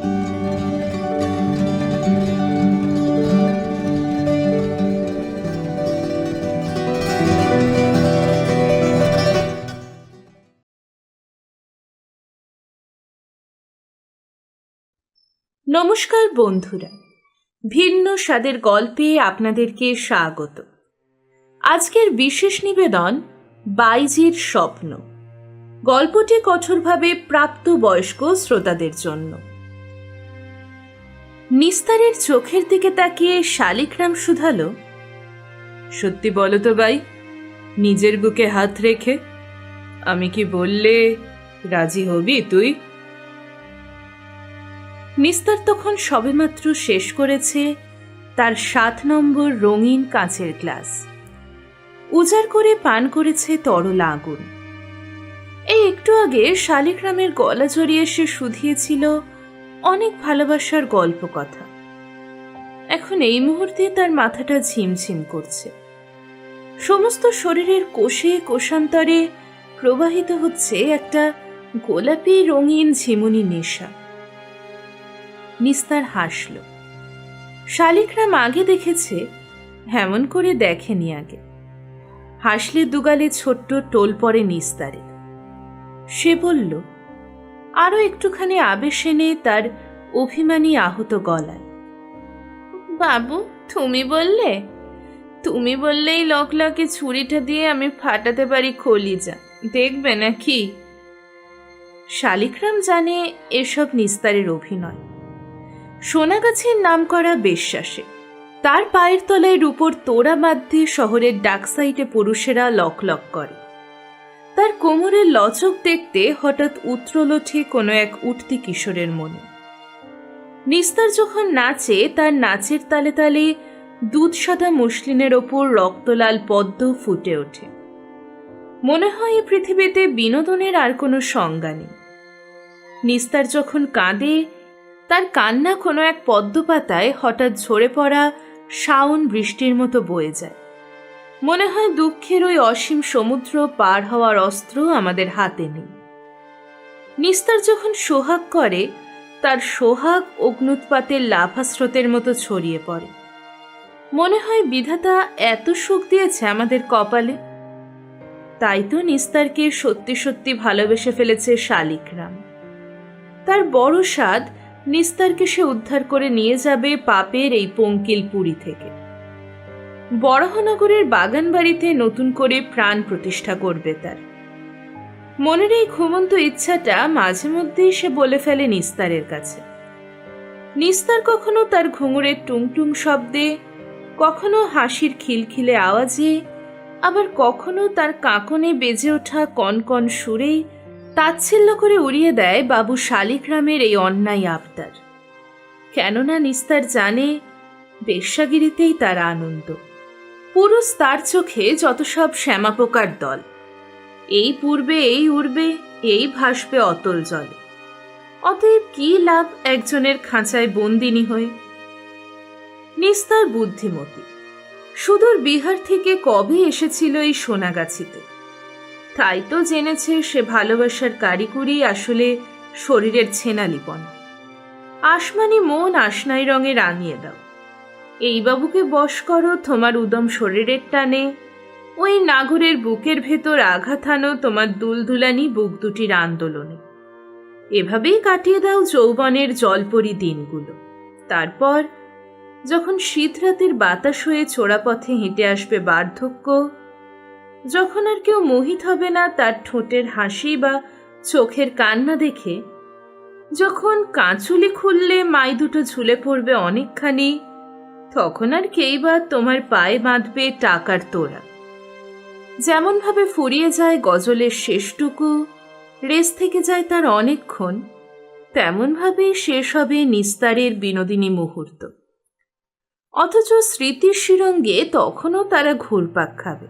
নমস্কার বন্ধুরা, ভিন্ন স্বাদের গল্পে আপনাদেরকে স্বাগত। আজকের বিশেষ নিবেদন, বাইজির স্বপ্ন। গল্পটি কঠোরভাবে প্রাপ্ত বয়স্ক শ্রোতাদের জন্য। নিস্তারের চোখের দিকে তাকিয়ে শালিকরাম শুধালো। সত্যি বলো তো বাই নিজের বুকে হাত রেখে আমি কি বললে রাজি হবি তুই? নিস্তার তখন সবেমাত্র শেষ করেছে তার সাত নম্বর রঙিন কাঁচের গ্লাস। উজাড় করে পান করেছে তরল আগুন। এই একটু আগে শালিগ্রামের গলা জড়িয়ে সে শুধিয়েছিল অনেক ভালোবাসার গল্প কথা। এখন এই মুহূর্তে তার মাথাটা ঝিমঝিম করছে। সমস্ত শরীরের কোষে, কোষান্তরে প্রবাহিত হচ্ছে একটা গোলাপি রঙিন ঝিমুনি নেশা। নিস্তার হাসল। শালিকরাম আগে দেখেছে হেমন করে দেখেনি আগে। হাসলে দুগালে ছোট্ট টোল পড়ে নিস্তারে। সে বলল আরও একটুখানি আবেশ এনে তার অভিমানী আহত গলায়। বাবু, তুমি বললে? তুমি বললেই লকলাকে ছুরিটা দিয়ে আমি ফাটাতে পারি কলিজা। দেখবে নাকি? শালিকরাম জানে এসব নিস্তারের অভিনয়। সোনাগাছির নাম করা বিশ্বাসে। তার পায়ের তলায় রূপর তোড়া বাধ্যে শহরের ডাক সাইটে পুরুষেরা লক লক করে। তার কোমরের লচক দেখতে হঠাৎ উত্রল ওঠে কোনো এক উঠতি কিশোরের মনে। নিস্তার যখন নাচে, তার নাচের তালে তালে দুধ সাদা মুসলিনের ওপর রক্তলাল পদ্ম ফুটে ওঠে। মনে হয় এই পৃথিবীতে বিনোদনের আর কোনো সংজ্ঞা নেই। নিস্তার যখন কাঁদে, তার কান্না কোনো এক পদ্মপাতায় হঠাৎ ঝরে পড়া শাওন বৃষ্টির মতো বয়ে যায়। মনে হয় দুঃখের ওই অসীম সমুদ্র পার হওয়ার অস্ত্র আমাদের হাতে নেই। নিস্তার যখন সোহাগ করে, তার সোহাগ অগ্নুৎপাতের লাভাস্রোতের মতো ছড়িয়ে পড়ে। মনে হয় বিধাতা এত সুখ দিয়েছে আমাদের কপালে। তাই তো নিস্তারকে সত্যি সত্যি ভালোবেসে ফেলেছে শালিকরাম তার বড় স্বাদ নিস্তারকে সে উদ্ধার করে নিয়ে যাবে পাপের এই পঙ্কিল পুরী থেকে। বরাহনগরের বাগান বাড়িতে নতুন করে প্রাণ প্রতিষ্ঠা করবে তার। মনের এই ঘুমন্ত ইচ্ছাটা মাঝে মধ্যেই সে বলে ফেলে নিস্তারের কাছে। নিস্তার কখনো তার ঘুঙুরের টুংটুং শব্দে, কখনো হাসির খিলখিলে আওয়াজে, আবার কখনো তার কাঁকনে বেজে ওঠা কনকন সুরেই তাচ্ছিল্য করে উড়িয়ে দেয় বাবু শালিগ্রামের এই অন্যায় আবদার। কেননা নিস্তার জানে, বেশ্যাগিরিতেই তার আনন্দ। পুরুষ তার চোখে যত সব শ্যামাপোকার দল। এই পূর্বে এই উড়বে, এই ভাসবে অতল জলে। অতএব কি লাভ একজনের খাঁচায় বন্দিনী হয়ে? নিস্তার বুদ্ধিমতী, সুদূর বিহার থেকে কবে এসেছিল এই সোনাগাছিতে? তাই তো জেনেছে সে ভালোবাসার কারিকুরি আসলে শরীরের ছেনালিপনা। আসমানি মন আসনাই রঙে রাঙিয়ে দাও। এই বাবুকে বশ করো, তোমার উদম শরীরের টানে। ওই নাগরের বুকের ভেতর আঘাত আনো তোমার দুলদুলানি বুক দুটির আন্দোলনে। এভাবেই কাটিয়ে দাও যৌবনের জলপরি দিনগুলো। তারপর, যখন শীত রাতের বাতাস হয়ে চোরা পথে হেঁটে আসবে বার্ধক্য, যখন আর কেউ মোহিত হবে না তার ঠোঁটের হাসি বা চোখের কান্না দেখে, যখন কাঁচুলি খুললে মাই দুটো ঝুলে পড়বে অনেকখানি তখন আর কেই বা তোমার পায়ে বাঁধবে টাকার তোড়া। যেমনভাবে ফুরিয়ে যায় গজলের শেষটুকু, রেস থেকে যায় তার অনেকক্ষণ তেমনভাবেই শেষ হবে নিস্তারের বিনোদিনী মুহূর্ত। অথচ স্মৃতির শিরঙ্গে তখনও তারা ঘুরপাক খাবে।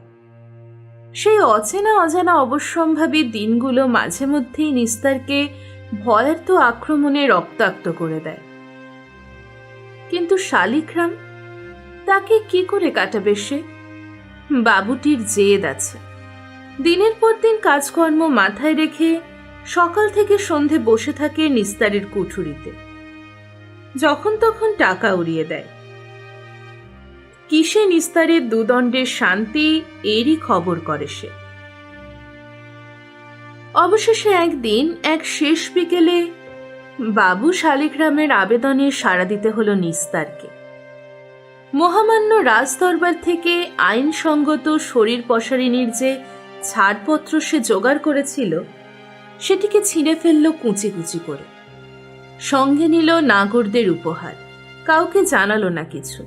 সেই অচেনা অজানা অবশ্যম্ভাবী দিনগুলো মাঝে মধ্যেই নিস্তারকে ভয়ার্থ আক্রমণে রক্তাক্ত করে দেয়। কিন্তু শালিগ্রাম তাকে কি করে কাটাবে সে? বাবুটির জেদ আছে। দিনের পর দিন কাজকর্ম মাথায় রেখে সকাল থেকে সন্ধে বসে থাকে নিস্তারের কুঠুরিতে। যখন তখন টাকা উড়িয়ে দেয়। কিসে নিস্তারের দুদণ্ডের শান্তি এরই খবর করে সে। অবশেষে একদিন এক শেষ বিকেলে বাবু শালিগ্রামের আবেদনে সাড়া দিতে হলো নিস্তারকে। মহামান্য রাজদরবার থেকে আইনসঙ্গত শরীর পসারিনীর যে ছাড়পত্র সে জোগাড় করেছিল, সেটিকে ছিঁড়ে ফেলল কুচি কুচি করে। সঙ্গে নিল নাগরদের উপহার, কাউকে জানালো না কিছু।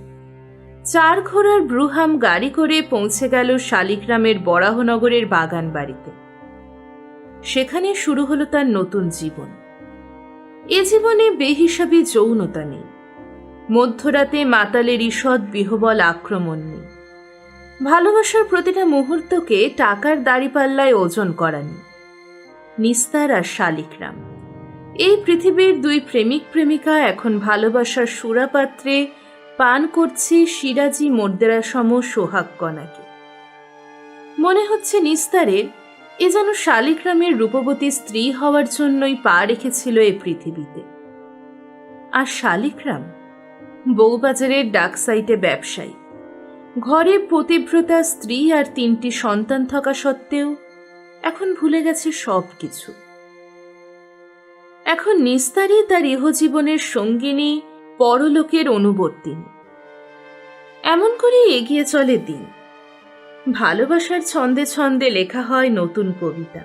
চার ঘোড়ার ব্রুহাম গাড়ি করে পৌঁছে গেল শালিগ্রামের বরাহনগরের বাগান বাড়িতে সেখানে শুরু হলো তার নতুন জীবন। এ জীবনে বেহিসাবি যৌনতা নেই। মধ্যরাতে মাতালের ঈষৎ বিহবল আক্রমণ নেই। ভালোবাসার প্রতিটা মুহূর্তকে টাকার দাড়িপাল্লায় ওজন করা নেই নিস্তার আর শালিকরাম। এই পৃথিবীর দুই প্রেমিক প্রেমিকা এখন ভালোবাসার সুরাপাত্রে পান করছে সিরাজি মোর্দেরা সম সোহাগ কণাকে। মনে হচ্ছে নিস্তারের এ যেন শালিগ্রামের রূপবতী স্ত্রী হওয়ার জন্যই পা রেখেছিল এ পৃথিবীতে। আর শালিগ্রাম বউবাজারের ডাক সাইটে ব্যবসায়ী। ঘরে পতিব্রতা স্ত্রী আর তিনটি সন্তান থাকা সত্ত্বেও এখন ভুলে গেছে সব কিছু এখন নিস্তারই তার ইহজীবনের সঙ্গিনী, পরলোকের অনুবর্তিনী। এমন করে এগিয়ে চলে দিন। ভালোবাসার ছন্দে ছন্দে লেখা হয় নতুন কবিতা।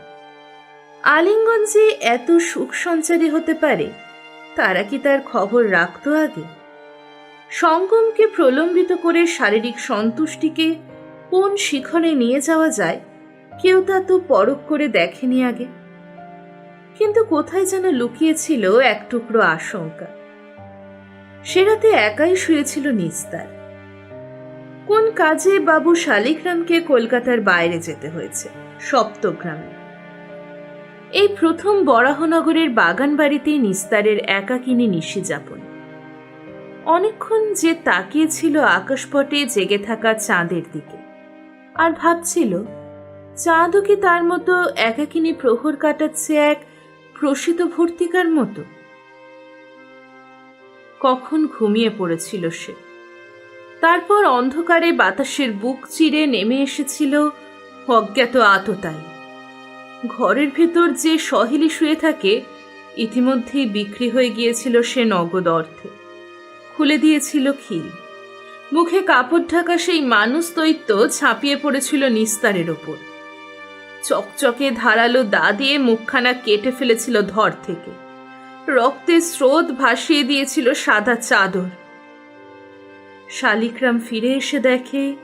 আলিঙ্গন যে এত সুখ সঞ্চারী হতে পারে, তারা কি তার খবর রাখত আগে? সঙ্গমকে প্রলম্বিত করে শারীরিক সন্তুষ্টিকে কোন শিখরে নিয়ে যাওয়া যায়, কেউ তা তো পরখ করে দেখেনি আগে। কিন্তু কোথায় যেন লুকিয়েছিল এক টুকরো আশঙ্কা। সে রাতে একাই শুয়েছিল নিস্তার। কোন কাজে বাবু শালিগ্রামকে কলকাতার বাইরে যেতে হয়েছে, সপ্তগ্রামে। এই প্রথম বরাহনগরের বাগান বাড়িতেই নিস্তারের একাকিনী নিশি যাপন অনেকক্ষণ যে তাকিয়েছিল আকাশপটে জেগে থাকা চাঁদের দিকে আর ভাবছিল, চাঁদও কি তার মতো একাকিনী প্রহর কাটাচ্ছে এক প্রসিত ভর্তিকার মতো? কখন ঘুমিয়ে পড়েছিল সে? তারপর অন্ধকারে বাতাসের বুক চিরে নেমে এসেছিল অজ্ঞাত আততায়। ঘরের ভেতর যে সহেলি শুয়ে থাকে, ইতিমধ্যেই বিক্রি হয়ে গিয়েছিল সে নগদ অর্থে। খুলে দিয়েছিল খিল। মুখে কাপড় ঢাকা সেই মানুষ দৈত্য ছাপিয়ে পড়েছিল নিস্তারের ওপর। চকচকে ধারালো দা দিয়ে মুখখানা কেটে ফেলেছিল ধর থেকে। রক্তের স্রোত ভাসিয়ে দিয়েছিল সাদা চাদর। শালিগ্রাম ফিরে এসে দেখে,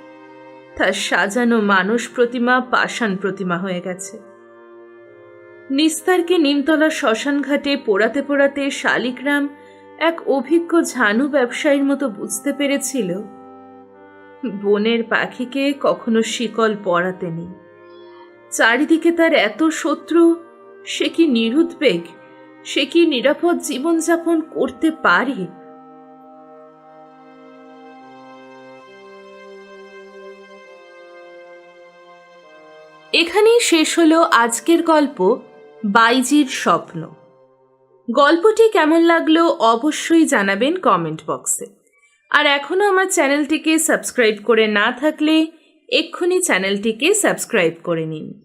তার সাজানো মানুষ প্রতিমা পাষাণ প্রতিমা হয়ে গেছে। নিস্তারকে নিমতলা শ্মশান ঘাটে পোড়াতে পোড়াতে শালিগ্রাম এক অভিজ্ঞ ঝানু ব্যবসায়ীর মতো বুঝতে পেরেছিল, বনের পাখিকে কখনো শিকল পরাতে নেই। চারিদিকে তার এত শত্রু, সে কি নিরুদ্বেগ, সে কি নিরাপদ জীবনযাপন করতে পারে? এখানেই শেষ হলো আজকের গল্প, বাইজির স্বপ্ন। গল্পটি কেমন লাগল অবশ্যই জানাবেন কমেন্ট বক্সে। আর এখনও আমার চ্যানেলটিকে সাবস্ক্রাইব করে না থাকলে এক্ষুনি চ্যানেলটিকে সাবস্ক্রাইব করে নিন।